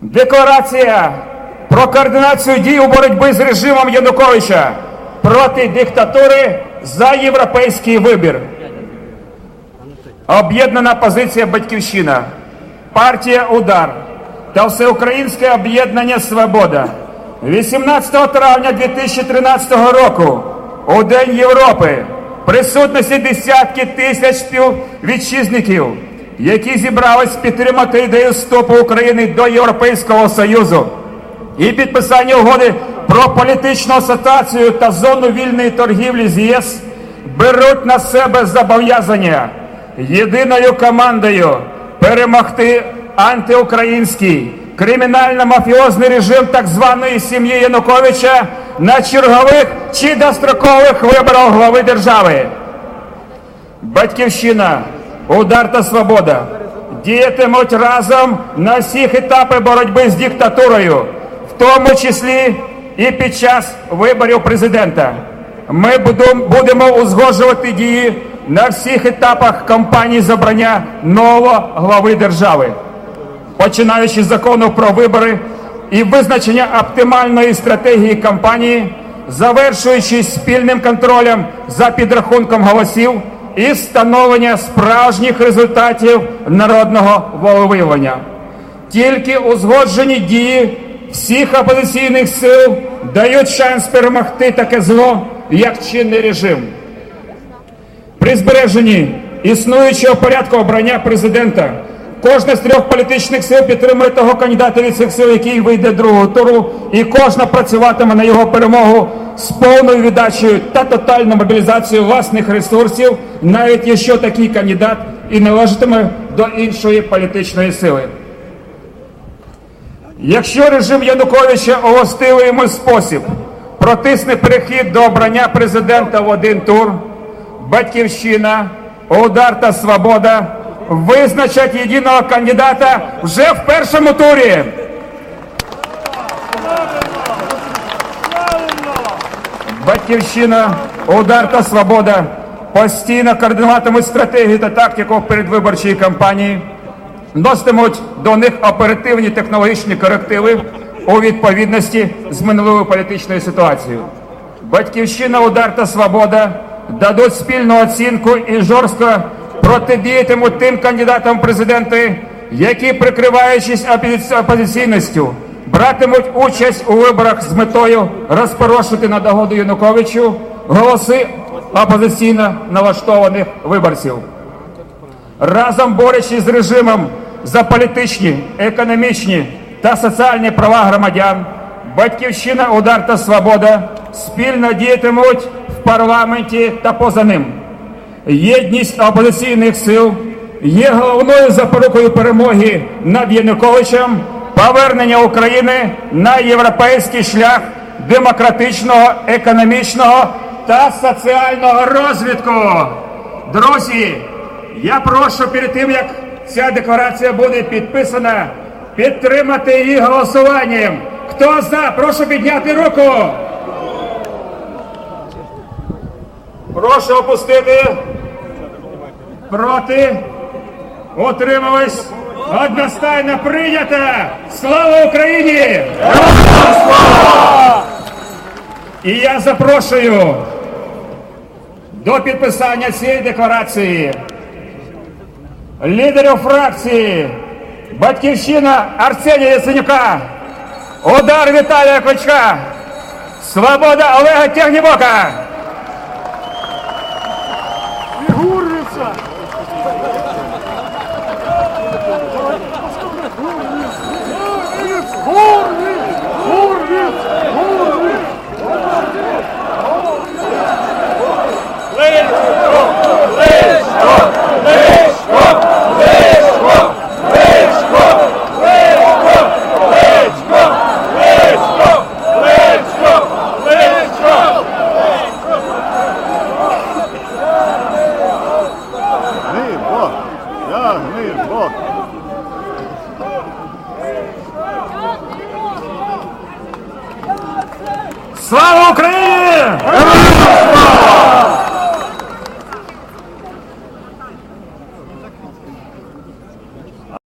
Декларація про координацію дій у боротьбі з режимом Януковича проти диктатури за європейський вибір. Об'єднана позиція Батьківщина, партія Удар та Всеукраїнське об'єднання Свобода 18 травня 2013 року у День Європи присутності десятки тисяч співвітчизників, які зібрались підтримати ідею вступу України до Європейського Союзу і підписання угоди про політичну асоціацію та зону вільної торгівлі з ЄС беруть на себе зобов'язання єдиною командою перемогти антиукраїнський кримінально-мафіозний режим так званої сім'ї Януковича на чергових чи дострокових виборах глави держави. Батьківщина, удар та свобода діятимуть разом на всіх етапах боротьби з диктатурою, в тому числі і під час виборів президента. Ми будемо узгоджувати дії на всіх етапах кампанії забрання нового глави держави, починаючи з закону про вибори і визначення оптимальної стратегії кампанії, завершуючи спільним контролем за підрахунком голосів і встановлення справжніх результатів народного волевиявлення. Тільки узгоджені дії всіх опозиційних сил дають шанс перемогти таке зло, як чинний режим. При збереженні існуючого порядку обрання президента кожна з трьох політичних сил підтримує того кандидата від цих сил, який вийде другого туру, і кожна працюватиме на його перемогу з повною віддачею та тотальною мобілізацією власних ресурсів, навіть якщо такий кандидат і належатиме до іншої політичної сили. Якщо режим Януковича властивий йому спосіб протисне перехід до обрання президента в один тур, Батьківщина, Удар та Свобода визначать єдиного кандидата вже в першому турі. Батьківщина, Удар та Свобода постійно координуватимуть стратегію та тактику передвиборчої кампанії, носитимуть до них оперативні технологічні корективи у відповідності з минулою політичною ситуацією. Батьківщина, Удар та Свобода дадуть спільну оцінку і жорстко протидіятимуть тим кандидатам в президенти, які, прикриваючись опозиційністю, братимуть участь у виборах з метою розпорошити на догоду Януковичу голоси опозиційно налаштованих виборців. Разом борючись з режимом за політичні, економічні та соціальні права громадян, Батьківщина, Удар та Свобода спільно діятимуть в парламенті та поза ним. Єдність опозиційних сил є головною запорукою перемоги над Януковичем, повернення України на європейський шлях демократичного, економічного та соціального розвитку. Друзі, я прошу перед тим, як ця декларація буде підписана, підтримати її голосуванням. Хто за? Прошу підняти руку. Прошу опустити. Проти. Утримались. Одностайно прийнято. Слава Україні! І я запрошую до підписання цієї декларації лідерів фракції Батьківщина Арсенія Яценюка, Удар Віталія Кличка, Свобода Олега Тягнібока. Boa! Slava Ukraine!